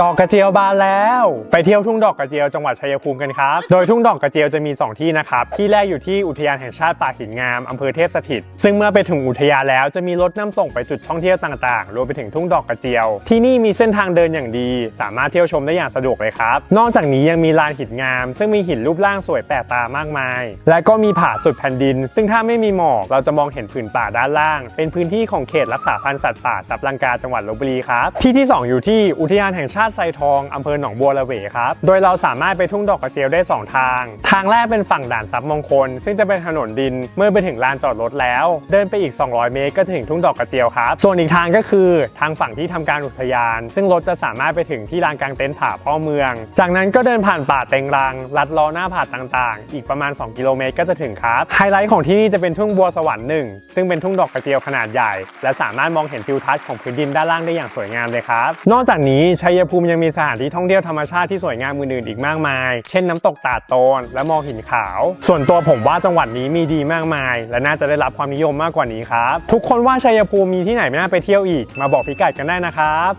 ดอกกระเจียวบานแล้ว ไปเที่ยวทุ่งดอกกระเจียวจังหวัดชัยภูมิกันครับ โดยทุ่งดอกกระเจียวจะมี 2 ที่นะครับ ที่แรกอยู่ที่อุทยานแห่งชาติป่าหินงามอำเภอเทพสถิต ซึ่งเมื่อไปถึงอุทยานแล้วจะมีรถนำส่งไปจุดท่องเที่ยวต่างๆ รวมไปถึงทุ่งดอกกระเจียว ที่นี่มีเส้นทางเดินอย่างดี สามารถเที่ยวชมได้อย่างสะดวกเลยครับ นอกจากนี้ยังมีลานหินงาม ซึ่งมีหินรูปร่างสวยแปลกตามากมาย และก็มีผาสุดแผ่นดิน ซึ่งถ้าไม่มีหมอกเราจะมองเห็นผืนป่าด้านล่าง เป็นพื้นที่ของเขตรักษาพันธุ์สัตว์ป่าสับลังกาจังหวัดลบบุรีครับที่ที่ 2 อยู่ที่อุทยานแห่งชาติไซทองอำเภอหนองบัวระเวครับ โดยเราสามารถไปทุ่งดอกกระเจียวได้ 2 ทาง ทางแรกเป็นฝั่งด่านซับมงคล ซึ่งจะเป็นถนนดินเมื่อไปถึงลานจอดรถแล้ว เดินไปอีก 200 เมตรก็จะถึงทุ่งดอกกระเจียวครับ ส่วนอีกทางก็คือทางฝั่งที่ทำการอุทยาน ซึ่งรถจะสามารถไปถึงที่ลานกลางเต็นท์ผาพ่อเมือง จากนั้นก็เดินผ่านป่าเต็งรัง ลัดล้อหน้าผาต่างๆ อีกประมาณ 2 กิโลเมตรก็จะถึงครับ ไฮไลท์ของที่นี่จะเป็นทุ่งบัวสวรรค์หนึ่งซึ่งเป็นทุ่งดอกกระเจียวขนาดใหญ่ และสามารถมองเห็นทิวทัศน์ของพื้นดินด้านล่างได้อย่างสวยงามเลยครับ นอกจากนี้ชัยภูมิยังมีสถานที่ท่องเที่ยวธรรมชาติที่สวยงามอื่นๆอีกมากมาย เช่นน้ำตกตาดโตน และมอหินขาว ส่วนตัวผมว่าจังหวัดนี้มีดีมากมาย และน่าจะได้รับความนิยมมากกว่านี้ครับ ทุกคนว่าชัยภูมิมีที่ไหนไม่น่าไปเที่ยวอีก มาบอกพิกัดกันได้นะครับ